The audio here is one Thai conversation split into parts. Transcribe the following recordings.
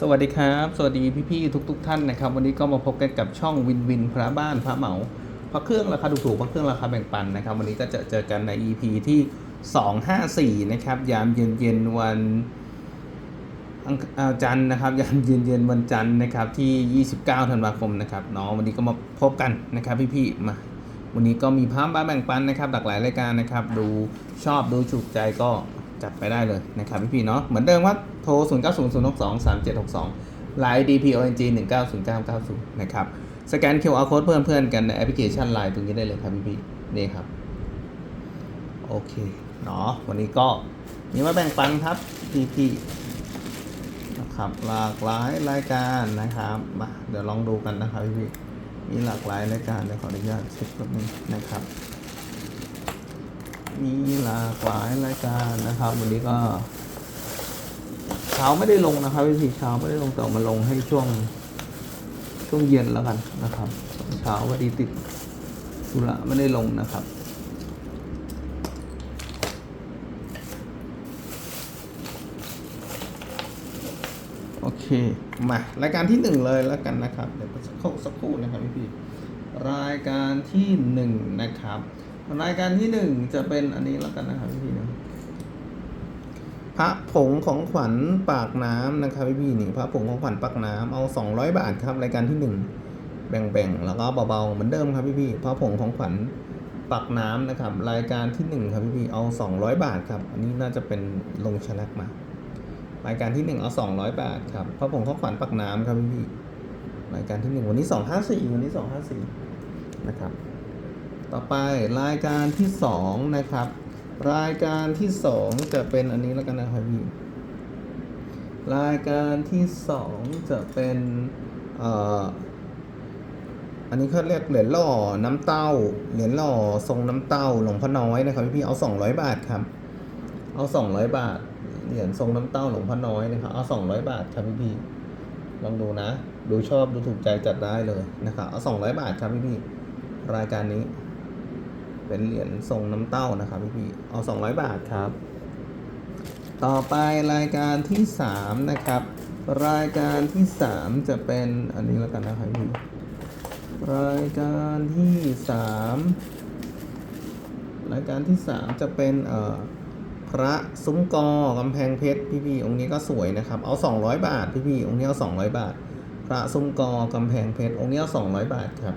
สวัสดีครับ สวัสดีพี่ๆทุก ๆ ท่านนะครับ วันนี้ก็มาพบกันกับช่องวินวินพระบ้านพระเหมาพระเครื่องราคาถูกๆพระเครื่องราคาแบ่งปันนะครับ วันนี้ก็จะเจอกันใน EP ที่ 254 นะครับ ยามเย็นๆวันอังอ่าจันทร์นะครับยามเย็นๆวันจันทร์นะครับที่ 29 ธันวาคมนะครับเนาะวันนี้ก็มาพบกันนะครับพี่ๆมาวันนี้ก็มีภาพบ้านแบ่งปันนะครับหลากหลายรายการนะครับ ดูชอบดูถูกใจก็ จัดไปได้เลยนะครับพี่ๆเนาะเหมือนเดิมว่าโทร 0 9 0 0 6 2 3 7 6 2 Line DPONG 1 9 0 9 9 0นะครับสแกน QR code เพื่อนเพื่อนๆกันในแอปพลิเคชัน Line ตรงนี้ได้เลยครับพี่ๆนี่ครับ โอเคเนาะวันนี้ก็มีมาแบ่งปันครับพี่ๆนะครับหลากหลายรายการนะครับมาเดี๋ยวลองดูกันนะครับพี่ๆมีหลากหลายรายการเดี๋ยวขออนุญาตเช็คแป๊บนึงนะครับ มีหลากหลายรายการนะครับ วันนี้ก็เช้าไม่ได้ลงนะครับวิธีเช้าไม่ได้ลงแต่มาลงให้ช่วงช่วงเย็นแล้วกันนะครับเช้าวันดีติดธุระไม่ได้ลงนะครับโอเค มารายการที่หนึ่งเลยแล้วกันนะครับ เดี๋ยวสักครู่สักครู่นะครับพี่พี่รายการที่หนึ่งนะครับ รายการที่หนึ่งจะเป็นอันนี้แล้วกันนะครับพี่พี่นะพระผงของขวัญปากน้ำนะครับพี่พี่นี่พระผงของขวัญปากน้ำเอาสองร้อยบาทครับรายการที่หนึ่งแบ่งๆแล้วก็เบาๆเหมือนเดิมครับพี่พี่พระผงของขวัญปากน้ำนะครับ รายการที่หนึ่งครับพี่พี่เอาสองร้อยบาทครับ อันนี้น่าจะเป็นลงชลักมา รายการที่หนึ่งเอาสองร้อยบาทครับพระผงข้าวขวัญปักน้ำครับพี่พี่รายการที่หนึ่งวันนี้สองห้าสี่วันนี้สองห้าสี่นะครับ ต่อไปรายการที่สองนะครับ รายการที่สองจะเป็นอันนี้แล้วกันนะครับพี่รายการที่สองจะเป็นเอ่ออันนี้เขาเรียกเหรียญหล่อน้ำเต้า เหรียญหล่อทรงน้ำเต้าหลวงพ่อน้อยนะครับพี่พี่เอาสองร้อยบาทครับ เอาสองร้อยบาท เหรียญทรงน้ำเต้าหลวงพ่อน้อยนะครับ เอาสองร้อยบาทครับพี่พี่ลองดูนะ ดูชอบดูถูกใจจัดได้เลยนะครับ เอาสองร้อยบาทครับพี่พี่รายการนี้ เป็นเหรียญทรงน้ำเต้านะครับพี่พี่เอาสองร้อยบาทครับ ต่อไปรายการที่สามนะครับ รายการที่สามจะเป็นอันนี้แล้วกันนะครับพี่รายการที่สามรายการที่สามจะเป็นเอ่อพระซุ้มกอกำแพงเพชรพี่พี่องค์นี้ก็สวยนะครับ เอา 200 บาทพี่พี่องค์นี้เอา 200 บาท พระซุ้มกอกำแพงเพชรองค์นี้เอา 200 บาทครับ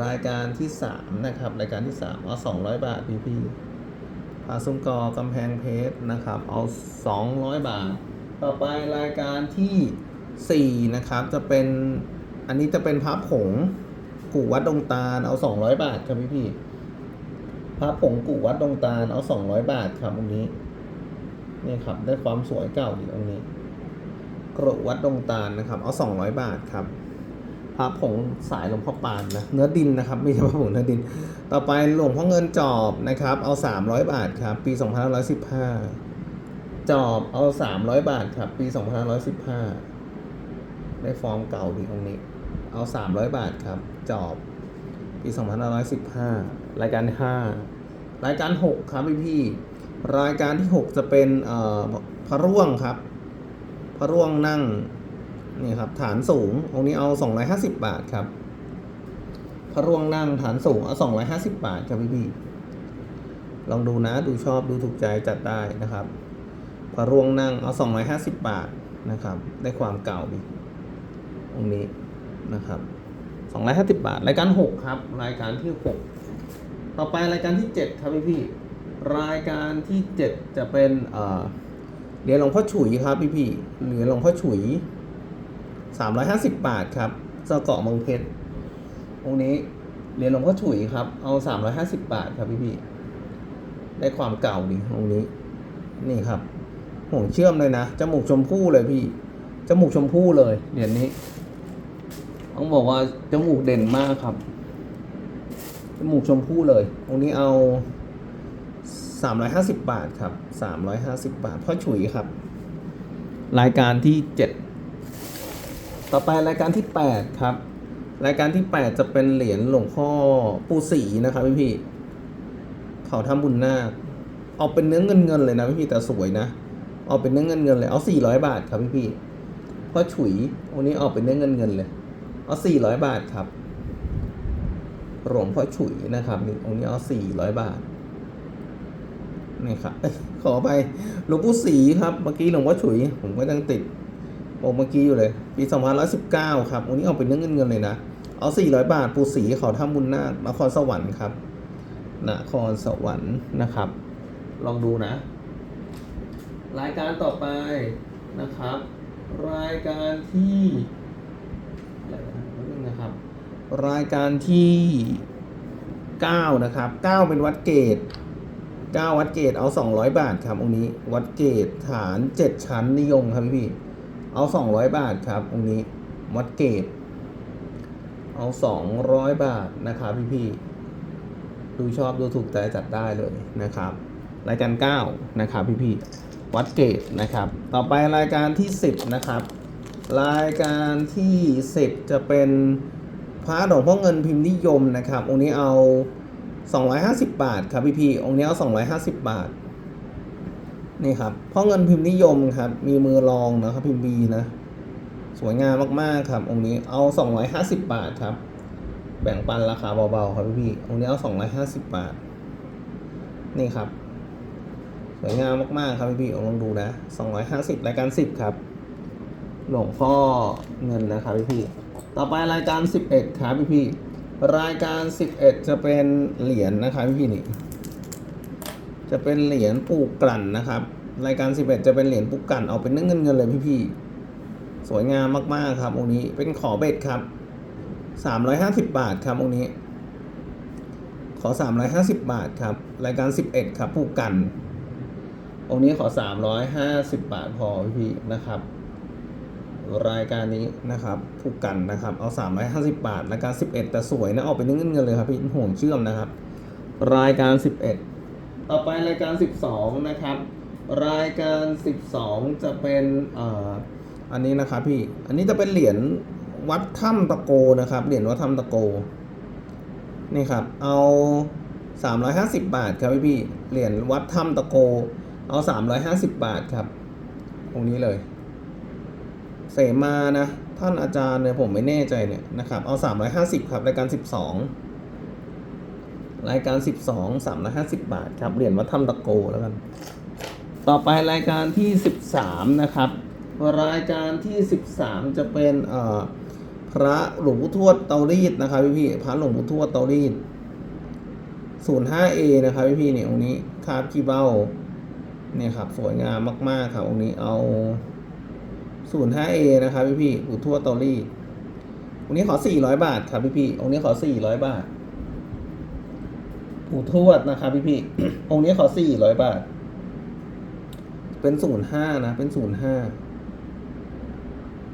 รายการที่ 3 นะครับ รายการที่ 3 เอา200 บาทพี่พี่ๆพระซุ้มกอกำแพงเพชรนะครับ เอา 200 บาท ต่อไปรายการที่ 4 นะครับ จะเป็นอันนี้จะเป็นพระผงกู่วัดดงตาลเอา 200 บาทครับพี่พี่พระผงกุวัดดงตาลเอาสองร้อยบาทครับองนี้นี่ครับได้ความสวยเก่าดีองค์นี้กระวัดดงตาลนะครับ เอาสองร้อยบาทครับ พระผงสายหลวงพ่อปานนะเนื้อดินนะครับไม่ใช่พระผงเนื้อดิน ต่อไปหลวงพ่อเงินจอบนะครับ เอาสามร้อยบาทครับ ปีสองพันห้าร้อยสิบห้าจอบเอาสามร้อยบาทครับ ปีสองพันห้าร้อยสิบห้าได้ฟอร์มเก่าดีองนี้ เอาสามร้อยบาทครับ จอบ ปี 2515 รายการ 5 รายการ 6 ครับพี่พี่รายการที่ 6 จะเป็นเอ่อพระร่วงครับ พระร่วงนั่ง นี่ครับฐานสูงองค์นี้เอา 250 บาทครับ พระร่วงนั่งฐานสูงเอา 250 บาทครับพี่พี่ๆลองดูนะดูชอบดูถูกใจจัดได้นะครับ พระร่วงนั่งเอา 250 บาทนะครับ ได้ความเก่าดีองค์นี้นะครับสองร้อยห้าสิบบาท รายการหกครับ รายการที่หกต่อไปรายการที่เจ็ดครับพี่พี่ๆรายการที่เจ็ดจะเป็นเอ่อเหรียญหลวงพ่อฉุยครับพี่พี่ๆเหรียญหลวงพ่อฉุย สามร้อยห้าสิบบาทครับเจ้าเกาะเมืองเพชรองค์นี้เหรียญหลวงพ่อฉุยครับ เอาสามร้อยห้าสิบบาทครับพี่พี่ได้ความเก่าดีองค์นี้ นี่ครับห่วงเชื่อมเลยนะจมูกชมพู่เลยพี่จมูกชมพู่เลยเหรียญนี้ต้องบอกว่าจมูกเด่นมากครับจมูกชมพู่เลยองค์นี้เอาสามร้อยห้าสิบบาทครับสามร้อยห้าสิบบาทพ่อฉุยครับ รายการที่เจ็ด ต่อไปรายการที่แปดครับ รายการที่แปดจะเป็นเหรียญหลวงพ่อปู่ศรีนะครับพี่พี่เขาทำบุญนาคเอาเป็นเนื้อเงินเงินเลยนะพี่พี่แต่สวยนะเอาเป็นเนื้อเงินเงินเลยเอาสี่ร้อยบาทครับพี่พี่พ่อฉุยองค์นี้ออกเป็นเนื้อเงินเงินเลยเอาสี่ร้อยบาทครับหลวงพ่อฉุยนะครับนี่องค์นี้เอาสี่ร้อยบาทนี่ครับขอไปหลวงปู่ศรีครับเมื่อกี้หลวงพ่อฉุย ผมก็ยังติด องค์เมื่อกี้อยู่เลย ปีสองพันร้อยสิบเก้าครับองค์นี้เอาเป็นเนื้อเงินเงินเลยนะ เอาสี่ร้อยบาท ปู่ศรีเขาทำบุญนาคนครสวรรค์ครับนครสวรรค์นะครับ ลองดูนะ รายการต่อไปนะครับ รายการที่อะไรนะแป๊บนึงนะครับ รายการที่เก้านะครับเก้าเป็นวัดเกตเก้าวัดเกตเอาสองร้อยบาทครับองค์นี้ วัดเกตฐานเจ็ดชั้นนิยมครับพี่ เอาสองร้อยบาทครับองค์นี้วัดเกตเอาสองร้อยบาทนะครับพี่พี่ดูชอบดูถูกใจจัดได้เลยนะครับรายการเก้านะครับพี่พี่วัดเกตนะครับ ต่อไปรายการที่สิบนะครับ รายการที่สิบจะเป็นพระหลวงพ่อเงินพิมพ์นิยมนะครับองค์นี้เอา 250 บาทครับพี่พี่องค์นี้เอา 250 บาท นี่ครับพ่อเงินพิมพ์นิยมครับ มีมือรองนะครับพิมพ์บีนะ สวยงามมากๆครับ องค์นี้เอา 250 บาทครับ แบ่งปันราคาเบาๆครับพี่พี่ๆองค์นี้เอา 250 บาท นี่ครับ สวยงามมากๆครับพี่พี่ๆลองดูนะ 250รายการ 10 ครับ หลวงพ่อเงินนะครับพี่พี่ๆต่อไปรายการ 11 ครับพี่พี่ๆรายการ 11 จะเป็นเหรียญนะครับพี่พี่ๆนี่ จะเป็นเหรียญปูกลั่นนะครับ รายการ 11 จะเป็นเหรียญปูกลั่นเอาเป็นเนื้อเงินเงินเลยพี่ๆ สวยงามมากๆครับองค์นี้เป็นขอเบ็ดครับ 350 บาทครับองค์นี้ ขอ 350 บาทครับ รายการ 11 ครับปูกันองค์นี้ขอ 350 บาทพอพี่ๆนะครับรายการนี้นะครับผูกกันนะครับ เอา 350 บาทรายการ 11 แต่สวยนะออกเป็นเงินเงินเลยครับพี่ห่วงเชื่อมนะครับ รายการ 11 ต่อไปรายการ 12 นะครับ รายการ 12 จะเป็นอ่ออันนี้นะครับพี่ อันนี้จะเป็นเหรียญวัดถ้ำตะโกนะครับ เหรียญวัดถ้ำตะโก นี่ครับ เอา 350 บาทครับพี่พี่ เหรียญวัดถ้ำตะโก เอา 350 บาทครับ ตรงนี้เลย เสมานะ ท่านอาจารย์เนี่ยผมไม่แน่ใจเนี่ยนะครับ เอา 350 ครับ รายการ 12 รายการ 12 350 บาทครับเหรียญวัดถ้ำตะโกแล้วกัน ต่อไปรายการที่ 13 นะครับ รายการที่ 13 จะเป็นเอ่อพระหลวงปู่ทวดเตารีดนะครับพี่พี่พระหลวงปู่ทวดเตารีด 05A นะครับพี่พี่เนี่ยองค์นี้คาบขี้เบ้าเนี่ยครับสวยงามมาก ๆ ครับองค์นี้เอา 05A นะครับพี่พี่ๆปู่ทวดเตารีดองค์นี้ขอ 400 บาทครับพี่พี่องค์นี้ขอ 400 บาท ปู่ทวดนะครับพี่พี่องค์นี้ขอ400บาท เป็น05นย์ห้านะ เป็น05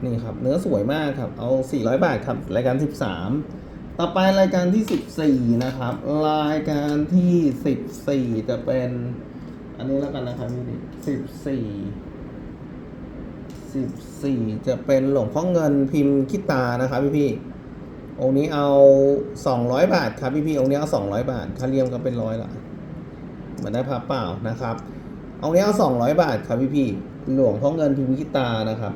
นี่ครับ เนื้อสวยมากครับ เอา400บาทครับ รายการ13ต่อไปรายการที่14นะครับ รายการที่14จะเป็น อันนี้แล้วกันนะครับพี่พี่14 14จะเป็นหลวงพ่อเงินพิมพ์คิตานะครับพี่พี่ องค์นี้เอา 200 บาทครับพี่พี่องค์นี้เอา 200 บาทค่าเลี่ยมก็เป็นร้อยละเหมือนได้พับเปล่านะครับองค์นี้เอา 200 บาทครับพี่พี่หลวงพ่อเงินพิมพ์คิตานะครับ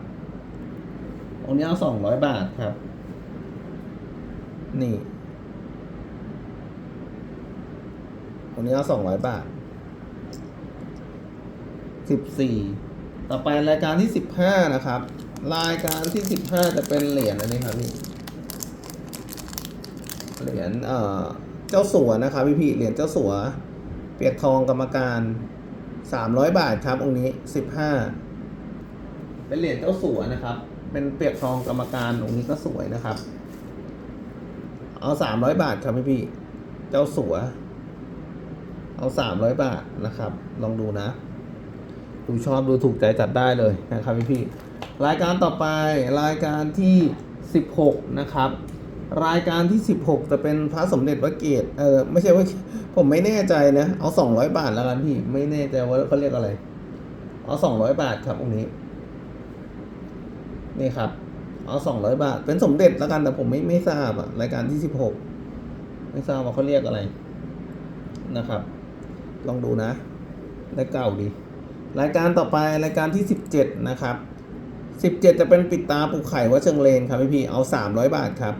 องค์นี้เอา 200 บาทครับ นี่องค์นี้เอา 200 บาท 14 ต่อไปรายการที่ 15 นะครับ รายการที่ 15 จะเป็นเหรียญอันนี้ครับพี่ เหรียญเจ้าสัวนะครับพี่พี่เหรียญเจ้าสัว เปียกทองกรรมการ300บาทครับองค์นี้15เป็นเหรียญเจ้าสัวนะครับ เป็นเปียกทองกรรมการองค์นี้ก็สวยนะครับ เอา300บาทครับพี่พี่เจ้าสัว เอา300บาทนะครับ ลองดูนะ ดูชอบดูถูกใจจัดได้เลยนะครับพี่พี่รายการต่อไปรายการที่16นะครับ รายการที่ 16 จะเป็นพระสมเด็จวัดเกตเออไม่ใช่ว่าผมไม่แน่ใจนะ เอา 200 บาทแล้วกันพี่ ไม่แน่ใจว่าเขาเรียกอะไร เอา 200 บาทครับองค์นี้ นี่ครับ เอา 200 บาท เป็นสมเด็จแล้วกันแต่ผมไม่ไม่ทราบอะรายการที่ 16 ไม่ทราบว่าเขาเรียกอะไรนะครับ ลองดูนะ ได้เก่าดี รายการต่อไปรายการที่ 17 นะครับสิบเจ็ดจะเป็นปิดตาปูกไข่วัดเชิงเลนครับพี่พี่เอาสามร้อยบาทครับ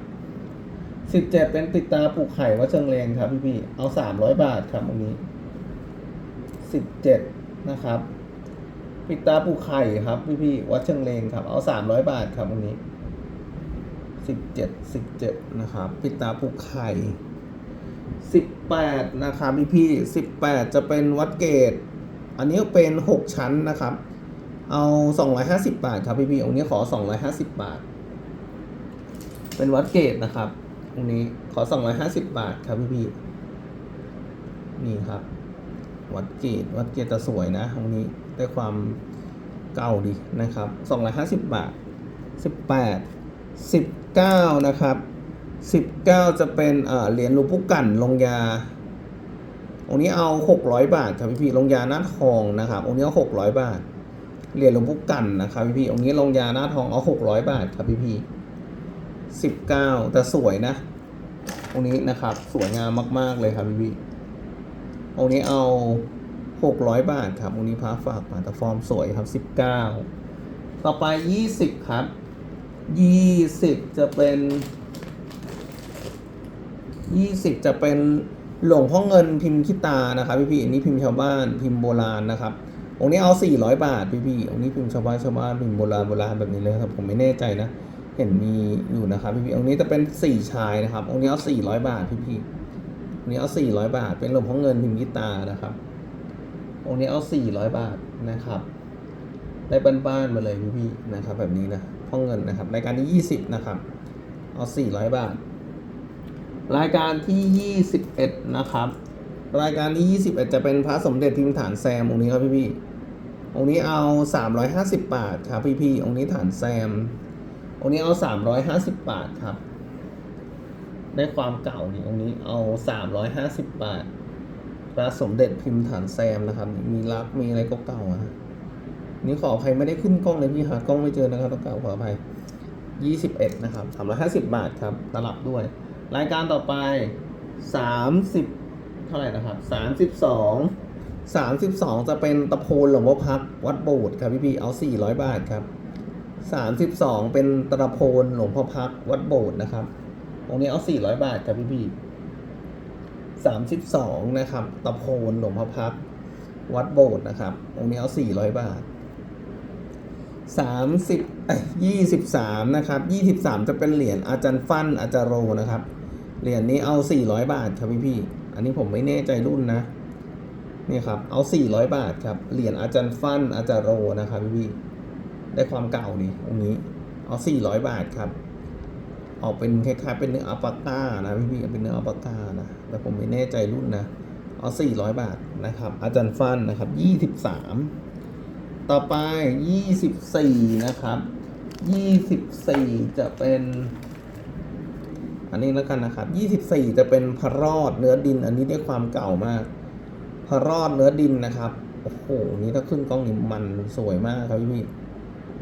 สิบเจ็ดเป็นปิดตาปลูกไข่วัดเชิงเลนครับพี่พี่เอาสามร้อยบาทครับตรงนี้สิบเจ็ดนะครับ ปิดตาปลูกไข่ครับพี่พี่วัดเชิงเลนครับเอาสามร้อยบาทครับตรงนี้สิบเจ็ดสิบเจ็ดนะครับ ปิดตาปลูกไข่สิบแปดนะครับพี่พี่สิบแปดจะเป็นวัดเกตอันนี้เป็นหกชั้นนะครับ เอาสองร้อยห้าสิบาทครับพี่พี่องค์นี้ขอสองร้อยห้าสิบบาท เป็นวัดเกตนะครับ องนี้ขอสองร้อยห้าสิบาทครับพี่พี่นี่ครับ วัดเกตวัดเกตจะสวยนะองนี้ได้ความเก่าดีนะครับสองร้อยห้าสิบาทสิบแปดสิบเก้านะครับสิบเก้าจะเป็นเหรียญหลวงปู่กั่นลงยาองนี้เอาหกร้อยบาทครับพี่พี่ลงยาหน้าทองนะครับองนี้เอาหกร้อยบาทเหรียญหลวงปู่กันนะครับพี่พี่องนี้ลงยาหน้าทองเอาหกร้อยบาทครับพี่พี่ สิบเก้าแต่สวยนะองนี้นะครับ สวยงามมาก ๆ เลยครับพี่พี่องนี้เอาหกร้อยบาทครับองนี้พระฝากมาแต่ฟอร์มสวยครับสิบเก้าต่อไปยี่สิบครับยี่สิบจะเป็นยี่สิบจะเป็นหลวงพ่อเงินพิมพ์คิตานะครับพี่พี่อันนี้พิมพ์ชาวบ้านพิมพ์โบราณนะครับองค์นี้เอา 400 บาทพี่พี่องค์นี้พิมพ์ชาวบ้านชาวบ้านพิมพ์โบราณโบราณแบบนี้เลยครับผมไม่แน่ใจนะ เห็นมีอยู่นะครับพี่พี่องค์นี้จะเป็นสี่ชายนะครับองค์นี้เอา400บาทพี่พี่องค์นี้เอา400บาท เป็นหลวงพ่อเงินพิมพ์กิตานะครับองค์นี้เอา400บาทนะครับได้บ้านๆมาเลยพี่พี่นะครับ แบบนี้นะพ่อเงินนะครับ รายการที่20นะครับ เอา400บาท รายการที่21นะครับ รายการที่21จะเป็นพระสมเด็จพิมพ์ฐานแซมองค์นี้ครับพี่พี่องค์นี้เอา350บาทครับพี่พี่องค์นี้ฐานแซม องค์นี้เอา 350 บาทครับ ได้ความเก่านี่องค์นี้เอา 350 บาทพระสมเด็จพิมพ์ฐานแซมนะครับ มีรักมีอะไรก็เก่าๆอะฮะนี่ขออภัยไม่ได้ขึ้นกล้องเลยพี่หากล้องไม่เจอนะครับต้องกล่าวขออภัย21 นะครับ 350 บาทครับตลับด้วย รายการต่อไป 30 เท่าไหร่นะครับ 32 32 จะเป็นตะโพนหลวงพ่อพักวัดโบสถ์ครับพี่พี่เอา 400 บาทครับ 32 เป็นตะโพนหลวงพ่อพักวัดโบสถ์นะครับองนี้เอา 400 บาทครับพี่พี่32 นะครับ ตะโพนหลวงพ่อพักวัดโบสถ์นะครับองนี้เอา 400 บาทสามสิบเอ้ยี่สิบสามนะครับยี่สิบสามจะเป็นเหรียญอาจารย์ฟั่นอาจารย์โรนะครับ เหรียญนี้เอาสี่ร้อยบาทครับพี่พี่อันนี้ผมไม่แน่ใจรุ่นนะนี่ครับ เอาสี่ร้อยบาทครับ เหรียญอาจารย์ฟั่นอาจารย์โรนะครับพี่พี่ ได้ความเก่าดีตรงนี้เอาสี่ร้อยบาทครับ ออกเป็นคล้ายๆเป็นเนื้ออัลปาก้านะพี่พี่ๆเป็นเนื้ออัลปาก้านะแต่ผมไม่แน่ใจรุ่นนะเอาสี่ร้อยบาทนะครับ อาจารย์ฟันนะครับยี่สิบสามต่อไป24นะครับ24จะเป็น อันนี้แล้วกันนะครับ24จะเป็นพระรอดเนื้อดิน อันนี้ได้ความเก่ามากพระรอดเนื้อดินนะครับโอ้โห นี่ถ้าขึ้นกล้องนี่มันสวยมากครับพี่พี่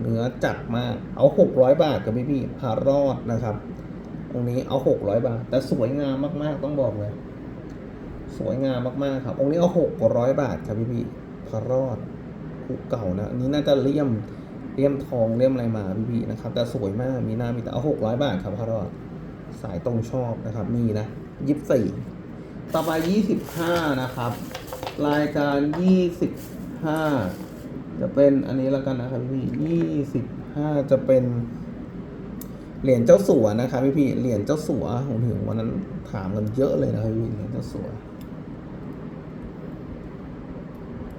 เนื้อจัดมาก เอา 600 บาทครับพี่พี่พระรอดนะครับ ตรงนี้เอา 600 บาท แต่สวยงามมาก ๆ ต้องบอกเลย สวยงามมาก ๆ ครับ องค์นี้เอา 600 บาทครับพี่พี่พระรอดภูเก่านะอันนี้น่าจะเลี่ยม เลี่ยมทอง เลี่ยมอะไรมาพี่ๆนะครับ แต่สวยมาก มีหน้ามีแต่เอาหกร้อยบาทครับพระรอด สายตรงชอบนะครับ นี่นะยี่สิบสี่ต่อไปยี่สิบห้านะครับ รายการยี่สิบห้า จะเป็นอันนี้แล้วกันนะครับพี่ยี่สิบห้าจะเป็นเหรียญเจ้าสัวนะครับพี่พี่เหรียญเจ้าสัวผมถึงวันนั้นถามกันเยอะเลยนะครับพี่เหรียญเจ้าสัว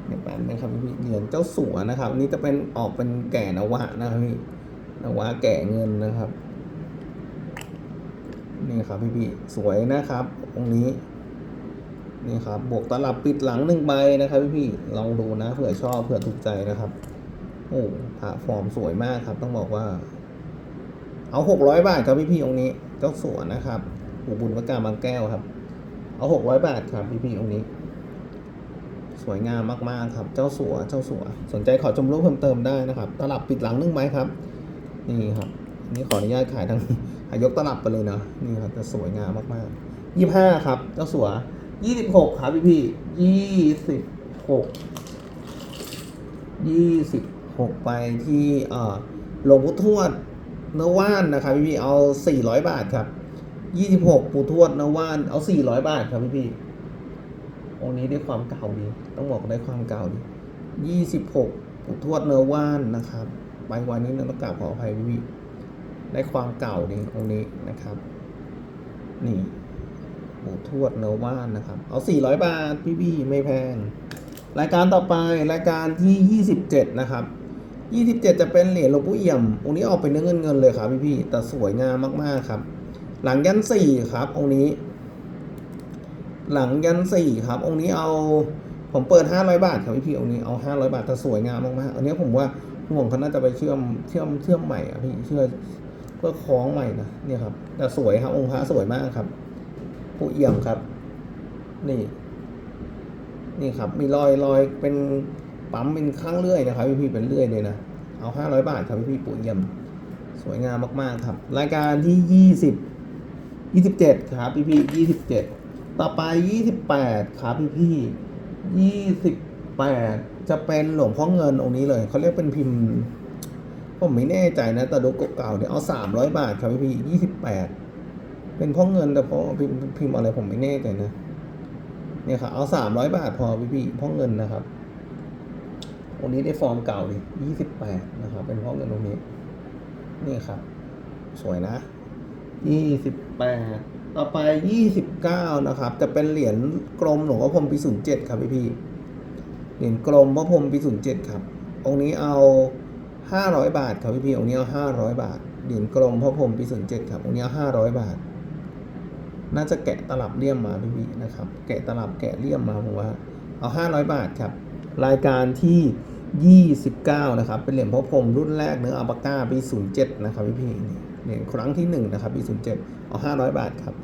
เนี่ยแปลนะครับพี่เหรียญเจ้าสัวนะครับอันนี่จะเป็นออกเป็นแก่นวะนะครับพี่นวะแก่เงินนะครับนี่ครับพี่พี่สวยนะครับองค์นี้ นี่ครับบวกตลับปิดหลังหนึ่งใบนะครับพี่พี่ลองดูนะเผื่อชอบเผื่อถูกใจนะครับ โอ้พระฟอร์มสวยมากครับ ต้องบอกว่า เอาหกร้อยบาทครับพี่พี่องค์นี้เจ้าสัวนะครับหูบุญประกาบางแก้วครับ เอาหกร้อยบาทครับพี่พี่องค์นี้ สวยงามมากๆครับ เจ้าสัวเจ้าสัวสนใจขอชมรูปเพิ่มเติมได้นะครับ ตลับปิดหลังหนึ่งไหมครับ นี่ครับนี่ขออนุญาตขายทั้งยกตลับไปเลยเนาะนี่ครับจะสวยงามมากๆยี่ห้าครับ เจ้าสัว ยี่สิบหกครับพี่พี่ยี่สิบหกยี่สิบหกไปที่เอ่อหลวงพุททวดเนื้อว่านนะครับพี่พี่เอาสี่ร้อยบาทครับยี่สิบหกปู่ทวดเนื้อว่านเอาสี่ร้อยบาทครับพี่พี่องค์นี้ได้ความเก่าดี ต้องบอกได้ความเก่าดียี่สิบหกปู่ทวดเนื้อว่านนะครับใบวันนี้ต้องกราบขออภัยพี่พี่ได้ความเก่าดีองค์นี้นะครับ นี่ ปู่ทวดเนื้อว่านนะครับ เอาสี่ร้อยบาท พี่พี่ไม่แพง รายการต่อไปรายการที่ 27 นะครับ 27 จะเป็นเหรียญหลวงปู่เอี่ยม องค์นี้ออกเป็นเนื้อเงินเงินเลยครับพี่พี่แต่สวยงามมากๆครับ หลังยันสี่ครับ องค์นี้ หลังยันสี่ครับ องค์นี้เอาผมเปิด 500 บาทครับพี่พี่องค์นี้เอา 500 บาทแต่สวยงามมากๆอันนี้ผมว่าห่วงเขาน่าจะไปเชื่อมเชื่อมเชื่อมใหม่อะพี่เชื่อเพื่อคล้องใหม่นะเนี่ยครับแต่สวยครับองค์พระสวยมากครับ ปู่เอี่ยมครับ นี่ นี่ครับ มีรอยรอยเป็นปั๊มเป็นข้างเลื่อยนะครับพี่พี่ๆเป็นเลื่อยเลยนะ เอาห้าร้อยบาทครับพี่พี่ๆปุ๋ยเยี่ยม สวยงามมากๆครับ รายการที่ยี่สิบยี่สิบเจ็ดครับพี่พี่ยี่สิบเจ็ดต่อไปยี่สิบแปดครับพี่พี่ยี่สิบแปดจะเป็นหลวงพ่อเงินองค์นี้เลย เขาเรียกเป็นพิมพ์ ผมไม่แน่ใจนะ แต่ดูเก่าๆเนี่ยเอาสามร้อยบาทครับพี่พี่ยี่สิบแปด เป็นพ่อเงินแต่พอพิมพ์พิมพ์อะไรผมไม่แน่ใจนะเนี่ยครับเอาสามร้อยบาทพอพี่พี่พ่อเงินนะครับองค์นี้ได้ฟอร์มเก่าดิยี่สิบแปดนะครับ เป็นพ่อเงินตรงนี้ นี่ครับ สวยนะยี่สิบแปดต่อไปยี่สิบเก้านะครับจะเป็นเหรียญกลมหลวงพ่อพรมปีศูนย์เจ็ดครับพี่พี่เหรียญกลมพระพรมปีศูนย์เจ็ดครับองค์นี้เอาห้าร้อยบาทครับพี่พี่องค์นี้เอาห้าร้อยบาทเหรียญกลมพระพรมปีศูนย์เจ็ดครับองค์นี้เอาห้าร้อยบาท น่าจะแกะตลับเลี่ยมมาพี่พี่นะครับ แกะตลับแกะเลี่ยมมาผมว่าเอาห้าร้อยบาทครับ รายการที่ยี่สิบเก้านะครับ เป็นเหรียญพ่อพรมรุ่นแรกเนื้ออัลปาก้าปีศูนย์เจ็ดนะครับพี่พี่นี่เหรียญครั้งที่หนึ่งนะครับปีศูนย์เจ็ดเอาห้าร้อยบาทครับ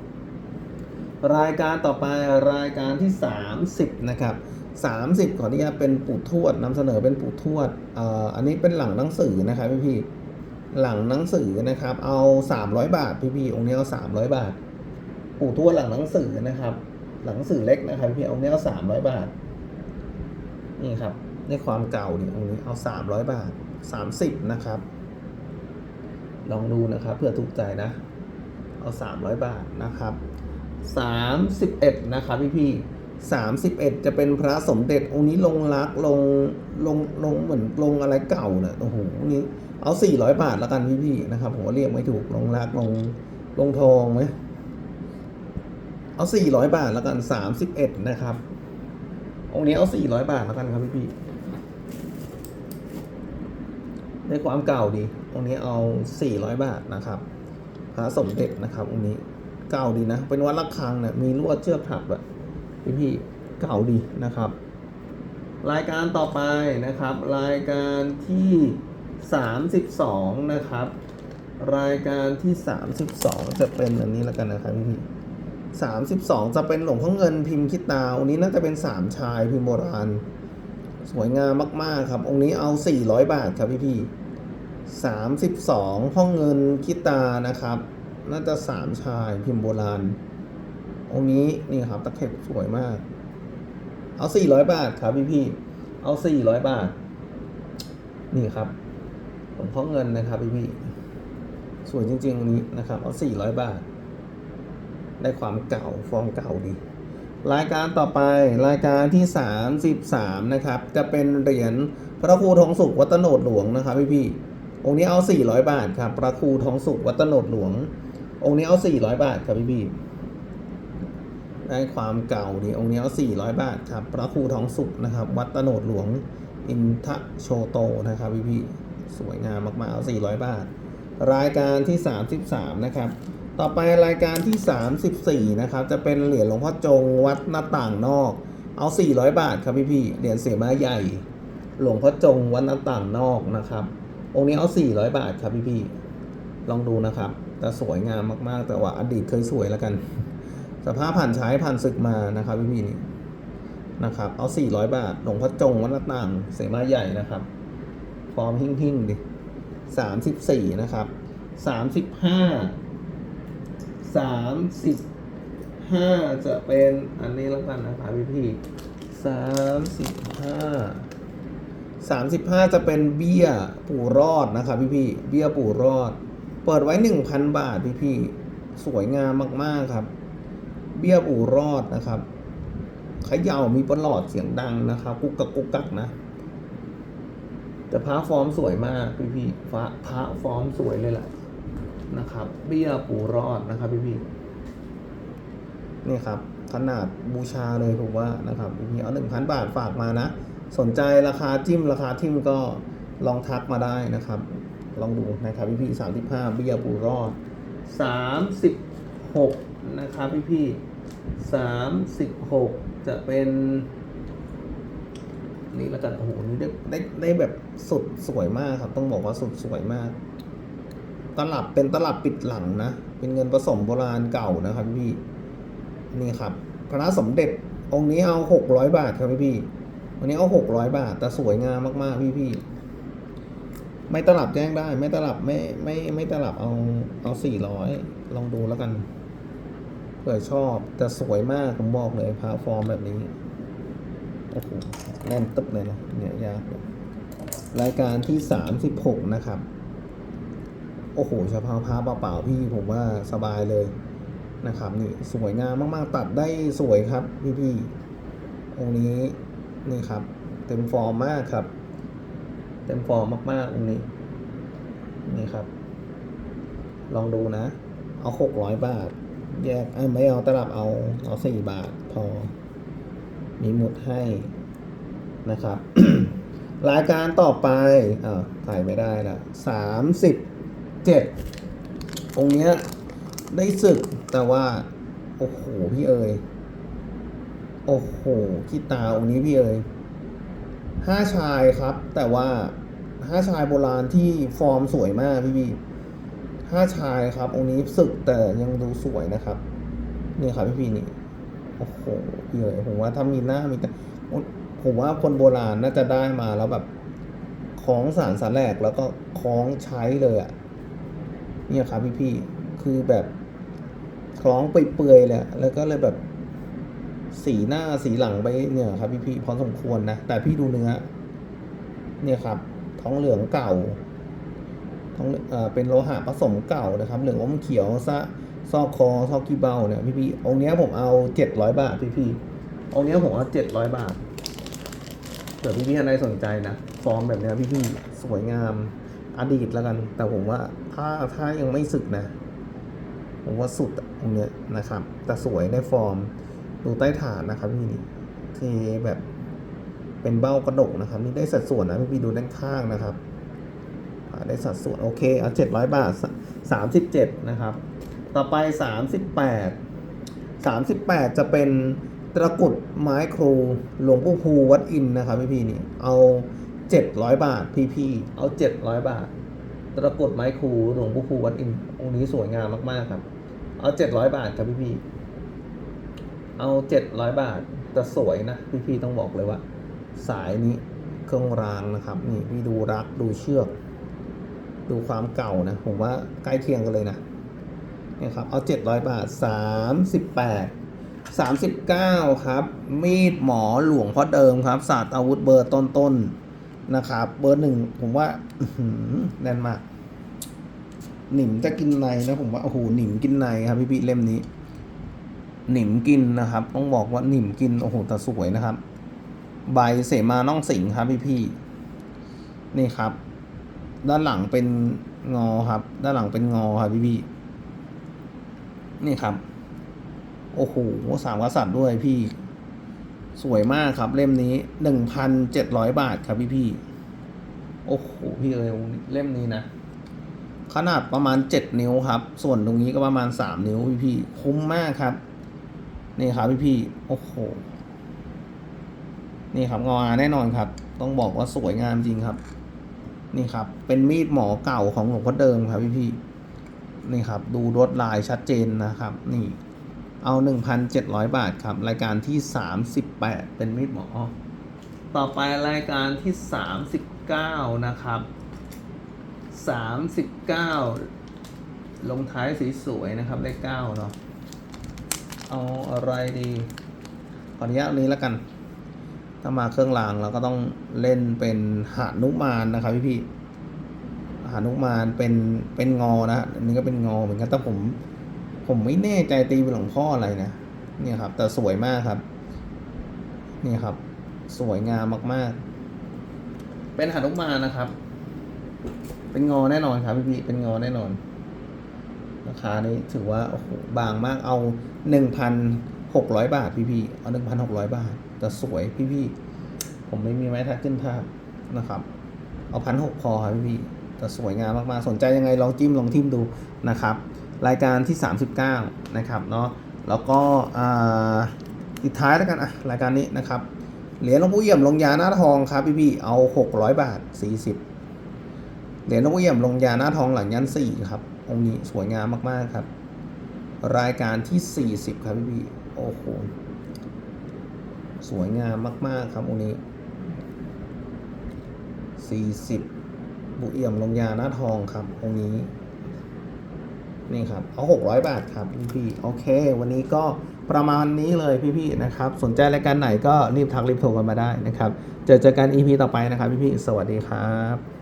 รายการต่อไปรายการที่สามสิบนะครับสามสิบขออนุญาตเป็นปู่ทวดนำเสนอเป็นปู่ทวดอ่ออันนี้เป็นหลังหนังสือนะครับพี่พี่หลังหนังสือนะครับ เอาสามร้อยบาทพี่พี่องค์นี้เอาสามร้อยบาท ปู่ทวดหลังหนังสือนะครับ หลังสือเล็กนะครับพี่เอาเนี้ยเอาสามร้อยบาท นี่ครับในความเก่าเนี่ยองนี้เอาสามร้อยบาทสามสิบนะครับ ลองดูนะครับเพื่อถูกใจนะ เอาสามร้อยบาทนะครับสามสิบเอ็ดนะครับพี่พี่สามสิบเอ็ดจะเป็นพระสมเด็จองค์นี้ลงรักลงลงลงเหมือนลงอะไรเก่าเนะ่ะโอ้โหองนี้เอาสี่ร้อยบาทแล้วกันพี่พี่นะครับผมว่าเรียกไม่ถูกลงรักลงลงทองไหม เอาสี่ร้อยบาทแล้วกันสามสิบเอ็ดนะครับ องค์นี้เอาสี่ร้อยบาทแล้วกันครับพี่พี่ในความเก่าดี องค์นี้เอาสี่ร้อยบาทนะครับพระสมเด็จนะครับ องค์นี้เก่าดีนะ เป็นวัดระฆังเนี่ยมีลวดเชือกถักแบบพี่พี่เก่าดีนะครับ รายการต่อไปนะครับ รายการที่สามสิบสองนะครับ รายการที่สามสิบสองจะเป็นอันนี้แล้วกันนะครับพี่พี่ สามสิบสองจะเป็นหลงพ่อเงินพิมพ์คิดตาองค์นี้น่าจะเป็นสามชายพิมพ์โบราณ สวยงามมาก ๆ ครับ องค์นี้เอาสี่ร้อยบาทครับพี่พี่สามสิบสองพ่อเงินคิดตานะครับ น่าจะสามชายพิมพ์โบราณ องค์นี้นี่ครับตะเข็บสวยมาก เอาสี่ร้อยบาทครับพี่พี่เอาสี่ร้อยบาท นี่ครับหลวงพ่อเงินนะครับพี่พี่สวยจริงๆองค์นี้นะครับ เอาสี่ร้อยบาท ได้ความเก่าฟอร์มเก่าดี รายการต่อไปรายการที่ 33 นะครับ จะเป็นเหรียญพระครูทองสุขวัดโนดหลวงนะครับพี่พี่องค์นี้เอา 400 บาทครับพระครูทองสุขวัดโนดหลวง องค์นี้เอา 400 บาทครับพี่พี่ได้ความเก่าดีองค์นี้เอา 400 บาทครับพระครูทองสุขนะครับ วัดโนดหลวง อินทโชโตนะครับพี่พี่สวยงามมากๆเอา 400 บาท รายการที่ 33 นะครับ ต่อไปรายการที่ 34 นะครับ จะเป็นเหรียญหลวงพ่อจงวัดหน้าต่างนอก เอา 400 บาทครับพี่พี่เหรียญเสียมาใหญ่ หลวงพ่อจงวัดหน้าต่างนอกนะครับ องค์นี้เอา 400 บาทครับพี่พี่ลองดูนะครับ แต่สวยงามมากๆ แต่ว่าอดีตเคยสวยแล้วกัน สภาพผ่านใช้ผ่านศึกมานะครับพี่พี่นี่นะครับ เอา 400 บาท หลวงพ่อจงวัดหน้าต่างเสียมาใหญ่นะครับ ฟอร์มหิ่งๆดิ34 นะครับ 35 สามสิบห้าจะเป็นอันนี้แล้วกันนะครับพี่พี่สามสิบห้าสามสิบห้าจะเป็นเบี้ยปู่รอดนะครับพี่พี่เบี้ยปู่รอด เปิดไว้หนึ่งพันบาทพี่พี่สวยงามมากๆครับ เบี้ยปู่รอดนะครับขย่ามีประหลอดเสียงดังนะครับ กุกกักกุกกักนะแต่พระฟอร์มสวยมากพี่พี่พระพระฟอร์มสวยเลยแหละ นะครับ เบี้ยปู่รอดนะครับพี่พี่นี่ครับขนาดบูชาเลยผมว่านะครับพี่พี่เอาหนึ่งพันบาทฝากมานะ สนใจราคาจิ้มราคาทิมก็ลองทักมาได้นะครับ ลองดูนะครับพี่พี่สามสิบห้าเบี้ยปู่รอดสามสิบหกนะครับพี่พี่สามสิบหกจะเป็นนี่ล้วกันโอ้โหนี่ได้ได้ได้แบบสุดสวยมากครับ ต้องบอกว่าสุดสวยมาก ตลับเป็นตลับปิดหลังนะ เป็นเงินผสมโบราณเก่านะครับพี่ นี่ครับ พระสมเด็จองค์นี้เอาหกร้อยบาทครับพี่วันนี้เอาหกร้อยบาท แต่สวยงามมากๆพี่พี่ ไม่ตลับแจ้งได้ ไม่ตลับไม่ไม่ไม่ตลับเอาเอาสี่ร้อยลองดูแล้วกันเผื่อชอบแต่สวยมากผมบอกเลยพระฟอร์มแบบนี้โอ้โหแน่นตึ๊บเลยนะเนี่ยยากรายการที่สามสิบหกนะครับ โอ้โหเฉพาะผ้าเปล่าๆพี่ผมว่าสบายเลยนะครับนี่สวยงามมากๆ ตัดได้สวยครับพี่ๆองค์นี้นี่ครับ เต็มฟอร์มมากครับ เต็มฟอร์มมากๆองค์นี้นี่ครับ ลองดูนะ เอาหกร้อยบาท แยกอ้ยไม่เอาตลับเอาเอาสี่บาทพอ มีหมุดให้นะครับ รายการต่อไปอ่าถ่ายไม่ได้ละสามสิบ เจ็ดองค์เนี้ยได้ศึกแต่ว่า โอ้โห พี่เอ๋ยโอ้โหขี้ตาองค์นี้พี่เอ๋ยห้าชายครับ แต่ว่าห้าชายโบราณที่ฟอร์มสวยมากพี่พี่ห้าชายครับองค์นี้ศึกแต่ยังดูสวยนะครับนี่ครับพี่พี่นี่โอ้โหพี่เอ๋ยผมว่าถ้ามีหน้ามีแต่ผมว่าคนโบราณน่าจะได้มาแล้วแบบคล้องสารสารแหลกแล้วก็คล้องใช้เลยอะ่ะ เนี่ยครับพี่พี่คือแบบคล้องไปเปื่อยๆเลยอะแล้วก็เลยแบบสีหน้าสีหลังไปเนี่ยครับพี่พี่พอสมควรนะแต่พี่ดูเนื้อ เนี่ยครับ ท้องเหลืองเก่าท้องเอ่อเป็นโลหะผสมเก่านะครับ เหลืองอมเขียวซะซอกคอซอกกีเบาเนี่ยพี่พี่องค์เนี้ยผมเอาเจ็ดร้อยบาทพี่พี่องค์เนี้ยผมเอาเจ็ดร้อยบาทเผื่อพี่พี่อะไรสนใจนะฟอร์มแบบเนี้ยพี่พี่สวยงามอดีตแล้วกัน แต่ผมว่า ถ้าถ้ายังไม่สึกนะผมว่าสุดตรงเนี้ยนะครับ แต่สวยในฟอร์ม ดูใต้ฐานนะครับพี่นี่ที่แบบเป็นเบ้ากระดกนะครับ นี่ได้สัดส่วนนะพี่พีดูด้านข้างนะครับได้สัดส่วนโอเคเอาเจ็ดร้อยบาทสามสิบเจ็ดนะครับ ต่อไปสามสิบแปดสามสิบแปดจะเป็นตะกุดไม้ครูหลวงปู่ภูวัดอินนะครับพี่พี่นี่เอาเจ็ดร้อยบาทพี่พี่เอาเจ็ดร้อยบาท ตะกรุดไม้ครูหลวงปู่ภูวัดอินองค์นี้สวยงามมากๆครับ เอาเจ็ดร้อยบาทครับพี่พี่เอาเจ็ดร้อยบาทแต่สวยนะพี่พี่ต้องบอกเลยว่า สายนี้เครื่องรางนะครับนี่พี่ดูรักดูเชือก ดูความเก่านะ ผมว่าใกล้เคียงกันเลยนะนี่ครับเอาเจ็ดร้อยบาทสามสิบแปดสามสิบเก้าครับ มีดหมอหลวงพ่อเดิมครับศาสตร์อาวุธเบอร์ต้นๆ นะครับเบอร์หนึ่งผมว่าแน่นมาก หนิมจะกินในนะผมว่าโอ้โหหนิมกินในครับพี่พี่เล่มนี้ หนิมกินนะครับ ต้องบอกว่าหนิมกินโอ้โหแต่สวยนะครับ ใบเสมาน่องสิงครับพี่พี่นี่ครับ ด้านหลังเป็นงอครับ ด้านหลังเป็นงอครับพี่พี่นี่ครับ โอ้โหสามกษัตริย์ด้วยพี่ สวยมากครับเล่มนี้หนึ่งพันเจ็ดร้อยบาทครับพี่พี่โอ้โหพี่เอ๋ยเล่มนี้นะ ขนาดประมาณเจ็ดนิ้วครับ ส่วนตรงนี้ก็ประมาณสามนิ้วพี่พี่คุ้มมากครับ นี่ครับพี่พี่โอ้โห นี่ครับงออาแน่นอนครับ ต้องบอกว่าสวยงามจริงครับ นี่ครับ เป็นมีดหมอเก่าของหลวงพ่อเดิมครับพี่พี่นี่ครับ ดูลวดลายชัดเจนนะครับ นี่ เอาหนึ่งพันเจ็ดร้อยบาทครับ รายการที่สามสิบแปดเป็นมีดหมอ ต่อไปรายการที่สามสิบเก้านะครับสามสิบเก้าลงท้ายสีสวยนะครับเลขเก้าเนาะเอาอะไรดี ขออนุญาตนี้แล้วกัน ถ้ามาเครื่องรางเราก็ต้องเล่นเป็นหานุมานนะครับพี่พี่หานุมานเป็นเป็นงอนะอันนี้ก็เป็นงอเหมือนกันแต่ผม ผมไม่แน่ใจตีเป็นหลวงพ่ออะไรนะเนี่ยครับ แต่สวยมากครับ นี่ครับ สวยงามมาก ๆ เป็นหานุมานนะครับ เป็นงอแน่นอนครับพี่พี่เป็นงอแน่นอนราคานี้ถือว่าโอ้โหบางมากเอาหนึ่งพันหกร้อยบาทพี่พี่เอาหนึ่งพันหกร้อยบาท แต่สวยพี่พี่ผมไม่มีไม้ทักขึ้นภาพนะครับ เอาพันหกพอครับพี่พี่แต่สวยงามมากๆสนใจยังไงลองจิ้มลองทิมดูนะครับ รายการที่ 39 นะครับเนาะแล้วก็อ่าปิดท้ายแล้วกันอะรายการนี้นะครับเหรียญหลวงปู่เอี่ยมลงยาหน้าทองครับพี่พี่เอา 600 บาท 40 เหรียญหลวงปู่เอี่ยมลงยาหน้าทองหลังยันสี่ครับองค์นี้สวยงามมากๆครับ รายการที่ 40 ครับพี่พี่โอ้โหสวยงามมาก ๆ ครับองค์นี้ 40 บุเอี่ยมลงยาหน้าทองครับองค์นี้ นี่ครับเอา600 บาทครับพี่โอเค วันนี้ก็ประมาณนี้เลยพี่ๆนะครับ สนใจรายการไหนก็รีบทักรีบโทรกันมาได้นะครับ เจอเจอกัน EP ต่อไปนะครับพี่ๆสวัสดีครับ